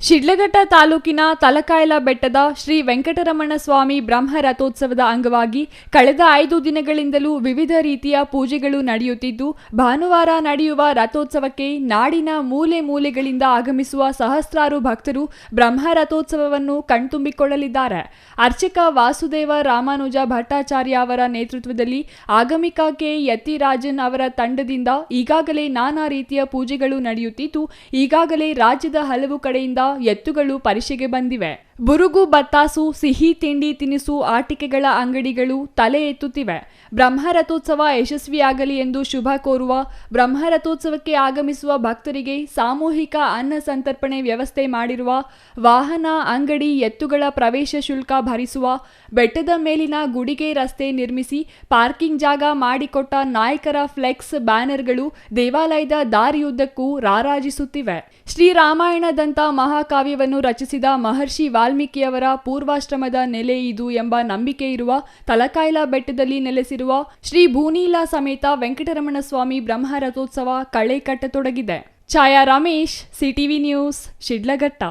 ಶಿಡ್ಲಘಟ್ಟ ತಾಲೂಕಿನ ತಲಕಾಯಲ ಬೆಟ್ಟದ ಶ್ರೀ ವೆಂಕಟರಮಣ ಸ್ವಾಮಿ ಬ್ರಹ್ಮ ರಥೋತ್ಸವದ ಅಂಗವಾಗಿ ಕಳೆದ ಐದು ದಿನಗಳಿಂದಲೂ ವಿವಿಧ ರೀತಿಯ ಪೂಜೆಗಳು ನಡೆಯುತ್ತಿದ್ದು, ಭಾನುವಾರ ನಡೆಯುವ ರಥೋತ್ಸವಕ್ಕೆ ನಾಡಿನ ಮೂಲೆ ಮೂಲೆಗಳಿಂದ ಆಗಮಿಸುವ ಸಹಸ್ರಾರು ಭಕ್ತರು ಬ್ರಹ್ಮ ರಥೋತ್ಸವವನ್ನು ಕಣ್ತುಂಬಿಕೊಳ್ಳಲಿದ್ದಾರೆ. ಅರ್ಚಕ ವಾಸುದೇವ ರಾಮಾನುಜ ಭಟ್ಟಾಚಾರ್ಯ ಅವರ ನೇತೃತ್ವದಲ್ಲಿ ಆಗಮಿಕ ಕೆ ಯತಿರಾಜನ್ ಅವರ ತಂಡದಿಂದ ಈಗಾಗಲೇ ನಾನಾ ರೀತಿಯ ಪೂಜೆಗಳು ನಡೆಯುತ್ತಿದ್ದು, ಈಗಾಗಲೇ ರಾಜ್ಯದ ಹಲವು ಕಡೆಯಿಂದ ಎತ್ತುಗಳು ಪರಿಷೆಗೆ ಬಂದಿವೆ. ಬುರುಗು, ಬತ್ತಾಸು, ಸಿಹಿ ತಿಂಡಿ ತಿನಿಸು, ಆಟಿಕೆಗಳ ಅಂಗಡಿಗಳು ತಲೆ ಎತ್ತುತ್ತಿವೆ. ಬ್ರಹ್ಮರಥೋತ್ಸವ ಯಶಸ್ವಿಯಾಗಲಿ ಎಂದು ಶುಭ ಕೋರುವ ಬ್ರಹ್ಮರಥೋತ್ಸವಕ್ಕೆ ಆಗಮಿಸುವ ಭಕ್ತರಿಗೆ ಸಾಮೂಹಿಕ ಅನ್ನ ಸಂತರ್ಪಣೆ ವ್ಯವಸ್ಥೆ ಮಾಡಿರುವ ವಾಹನ, ಅಂಗಡಿ, ಎತ್ತುಗಳ ಪ್ರವೇಶ ಶುಲ್ಕ ಭರಿಸುವ ಬೆಟ್ಟದ ಮೇಲಿನ ಗುಡಿಗೆ ರಸ್ತೆ ನಿರ್ಮಿಸಿ ಪಾರ್ಕಿಂಗ್ ಜಾಗ ಮಾಡಿಕೊಟ್ಟ ನಾಯಕರ ಫ್ಲೆಕ್ಸ್ ಬ್ಯಾನರ್ಗಳು ದೇವಾಲಯದ ದಾರಿಯುದ್ದಕ್ಕೂ ರಾರಾಜಿಸುತ್ತಿವೆ. ಶ್ರೀರಾಮಾಯಣದಂಥ ಮಹಾಕಾವ್ಯವನ್ನು ರಚಿಸಿದ ಮಹರ್ಷಿ ವಾಲ್ಮೀಕಿಯವರ ಪೂರ್ವಾಶ್ರಮದ ನೆಲೆ ಇದು ಎಂಬ ನಂಬಿಕೆ ಇರುವ ತಲಕಾಯ್ಲ ಬೆಟ್ಟದಲ್ಲಿ ನೆಲೆಸಿರುವ ಶ್ರೀ ಭೂನೀಲ ಸಮೇತ ವೆಂಕಟರಮಣ ಸ್ವಾಮಿ ಬ್ರಹ್ಮ ರಥೋತ್ಸವ ಕಳೆ ಕಟ್ಟತೊಡಗಿದೆ. ಛಾಯಾ ರಮೇಶ್ ಸಿಟಿವಿ ನ್ಯೂಸ್, ಶಿಡ್ಲಘಟ್ಟ.